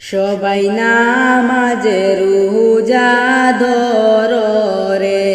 সবাই নামাজে রোজা ধর রে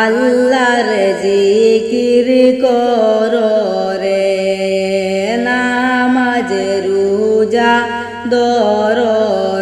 আল্লাহর জিকির কর রে নামাজে রোজা ধর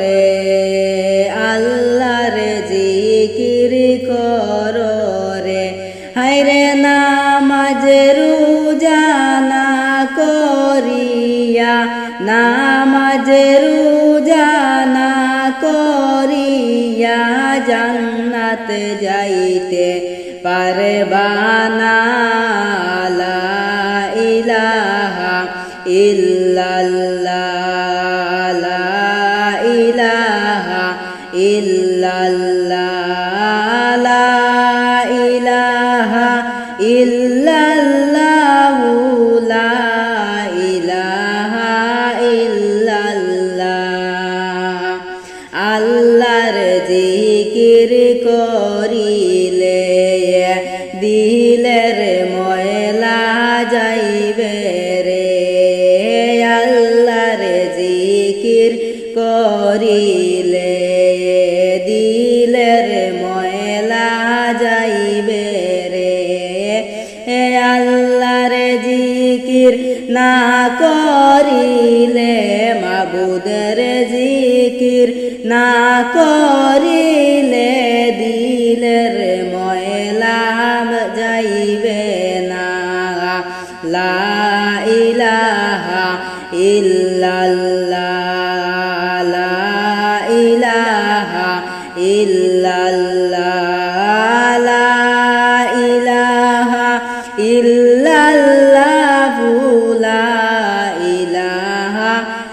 রে আল্লাহর জিকির কর রে হায়রে নামাজ রোজা না করিয়া নামাজ রোজা না করিয়া জান্নাত যাইতে পারবানা ইলাহা ইল্লাল্লাহ। ইলাহা ইল্লাল্লাহ। ইলাহা ইল্লাল্লাহ। করিলে দিলের ময়লা যাইবে রে। আল্লাহর জিকির করিলে দিলের ময়লা যাইবে রে। এ আল্লাহর জিকির না করিলে মাবুদের জিকির না করিলে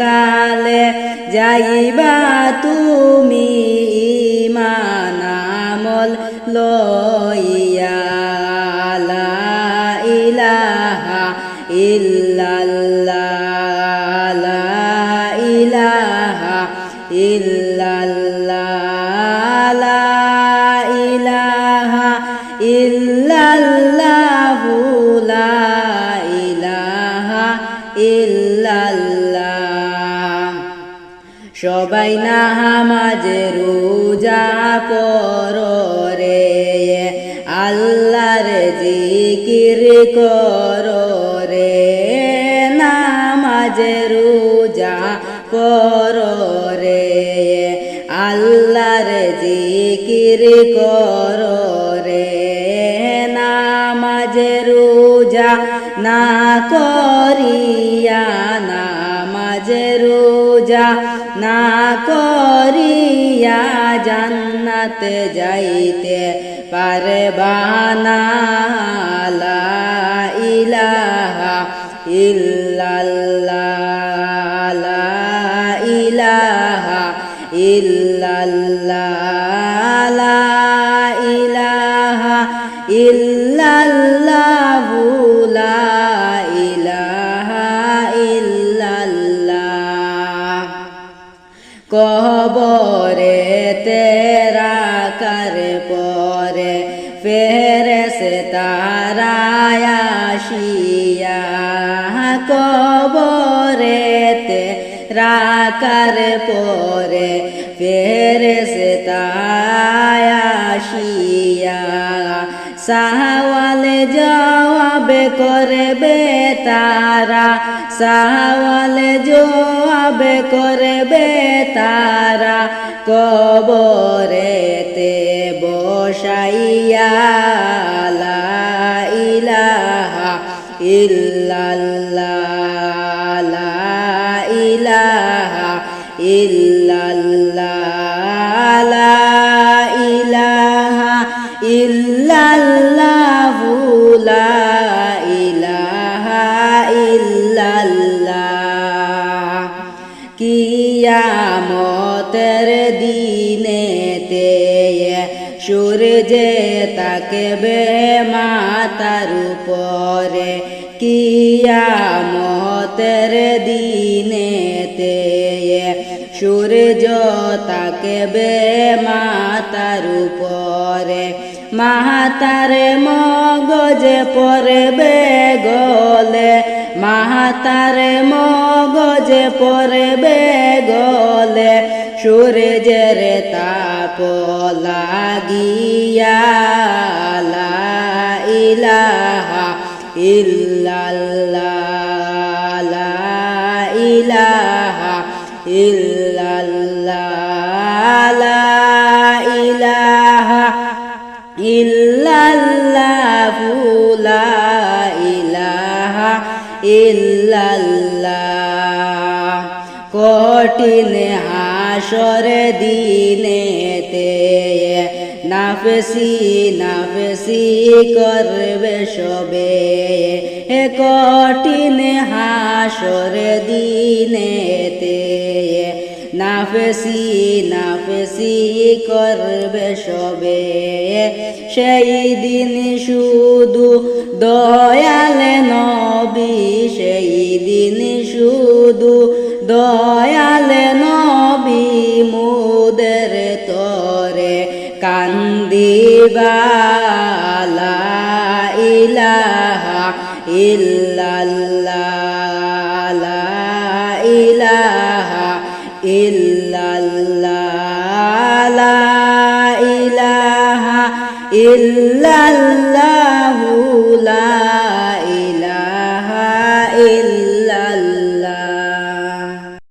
কালে যাইবা তুমি ইমানামল লইয়া নামাজ রোজা কর রে। আল্লাহর জিকির কর নামাজ রোজা কর রে। আল্লাহর জিকির কর রে। নামাজ রোজা না করিয়া, নামাজ রোজা না করিয়া জান্নাত যাইতে পারবানা ইলাহা ইল্লাল্লাহ। ইলাহা ইল্লাল্লাহ। তারায়াশিয়া কবরে তেরা কর পরে ফেরেস তায়াশিয়া সাহওয়াল জবাব করবে তারা সাহওয়াল জবাব করবে তারা কবরেতে বসাইয়া ইল্লাল্লাহ লা ইলাহা ইল্লাল্লাহ লা ইলাহা ইল্লাল্লাহ লা ইলাহা ইল্লাল্লাহ। কিয়ামতের দিনেতে সূর্যে তাকবে মাতার উপরে, কিয়ামতের দিনেতে সূর্য তাকবে মাতার উপরে। মাতার মগজ পরবে গলে, মাতার মগজ পরবে গলে। সূর্যের তাপ লাগিয়া ইলাহা ইল্লাল্লাহ লা ইলাহা ইল্লাল্লাহ ইলাহা ইল্লাল্লাহু লা ইলাহা কঠিন হাসর দিনেতে নাফসি নাফসি করবে সবে। কঠিন হাসর দিনেতে নাফসি নাফসি করবে সবে। সেই দিন শুধু দয়াল নবী তরে কান্দিবা লা ইলাহা ইল্লাল্লাহ ইলাহা ইল্লাল্লাহ ইলাহা ইল্লাল্লাহ।